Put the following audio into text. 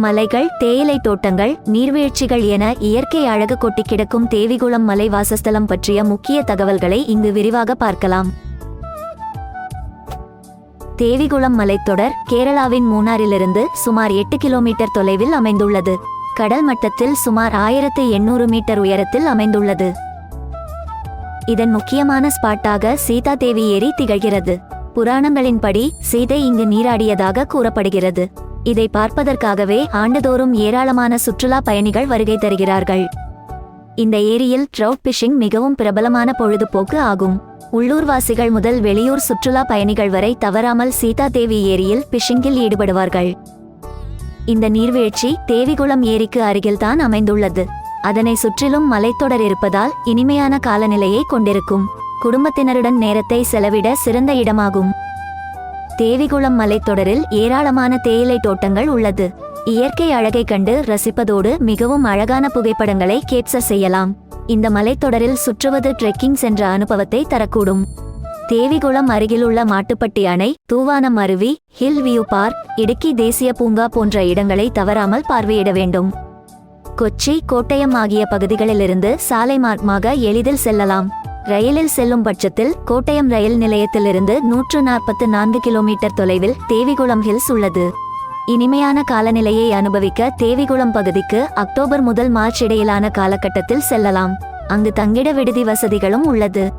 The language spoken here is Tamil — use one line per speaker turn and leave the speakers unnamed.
மலைகள் தேயிலை தோட்டங்கள் நீர்வீழ்ச்சிகள் என இயற்கை அழகு கொட்டி கிடக்கும் தேவிகுளம் மலை வாசஸ்தலம் பற்றிய முக்கிய தகவல்களை இங்கு விரிவாக பார்க்கலாம். தேவிகுளம் மலைத்தொடர் கேரளாவின் மூணாரிலிருந்து சுமார் எட்டு கிலோமீட்டர் தொலைவில் அமைந்துள்ளது. கடல் மட்டத்தில் சுமார் ஆயிரத்து எண்ணூறு மீட்டர் உயரத்தில் அமைந்துள்ளது. இதன் முக்கியமான ஸ்பாட்டாக சீதா தேவி ஏரி திகழ்கிறது. புராணங்களின்படி சீதை இங்கு நீராடியதாக கூறப்படுகிறது. இதை பார்ப்பதற்காகவே ஆண்டுதோறும் ஏராளமான சுற்றுலா பயணிகள் வருகை தருகிறார்கள். இந்த ஏரியில் ட்ரவுட் பிஷிங் மிகவும் பிரபலமான பொழுதுபோக்கு ஆகும். உள்ளூர்வாசிகள் முதல் வெளியூர் சுற்றுலா பயணிகள் வரை தவறாமல் சீதா தேவி ஏரியில் பிஷிங்கில் ஈடுபடுவார்கள். இந்த நீர்வீழ்ச்சி தேவிகுளம் ஏரிக்கு அருகில்தான் அமைந்துள்ளது. அதனை சுற்றிலும் மலைத்தொடர் இருப்பதால் இனிமையான காலநிலையை கொண்டிருக்கும். குடும்பத்தினருடன் நேரத்தை செலவிட சிறந்த இடமாகும். தேவிகுளம் மலைத்தொடரில் ஏராளமான தேயிலை தோட்டங்கள் உள்ளது. இயற்கை அழகை கண்டு ரசிப்பதோடு மிகவும் அழகான புகைப்படங்களை கேப்சர் செய்யலாம். இந்த மலைத்தொடரில் சுற்றுவது ட்ரெக்கிங் சென்ற அனுபவத்தை தரக்கூடும். தேவிகுளம் அருகிலுள்ள மாட்டுப்பட்டி அணை தூவானம் அருவி ஹில் வியூ பார்க் இடுக்கி தேசிய பூங்கா போன்ற இடங்களை தவறாமல் பார்வையிட வேண்டும். கொச்சி கோட்டயம் ஆகிய பகுதிகளிலிருந்து சாலை மார்க்கமாக எளிதில் செல்லலாம். ரயிலில் செல்லும் பட்சத்தில் கோட்டயம் ரயில் நிலையத்திலிருந்து நூற்று நாற்பத்து நான்கு கிலோமீட்டர் தொலைவில் தேவிகுளம் ஹில்ஸ் உள்ளது. இனிமையான காலநிலையை அனுபவிக்க தேவிகுளம் பகுதிக்கு அக்டோபர் முதல் மார்ச் இடையிலான காலகட்டத்தில் செல்லலாம். அங்கு தங்கிட விடுதி வசதிகளும் உள்ளது.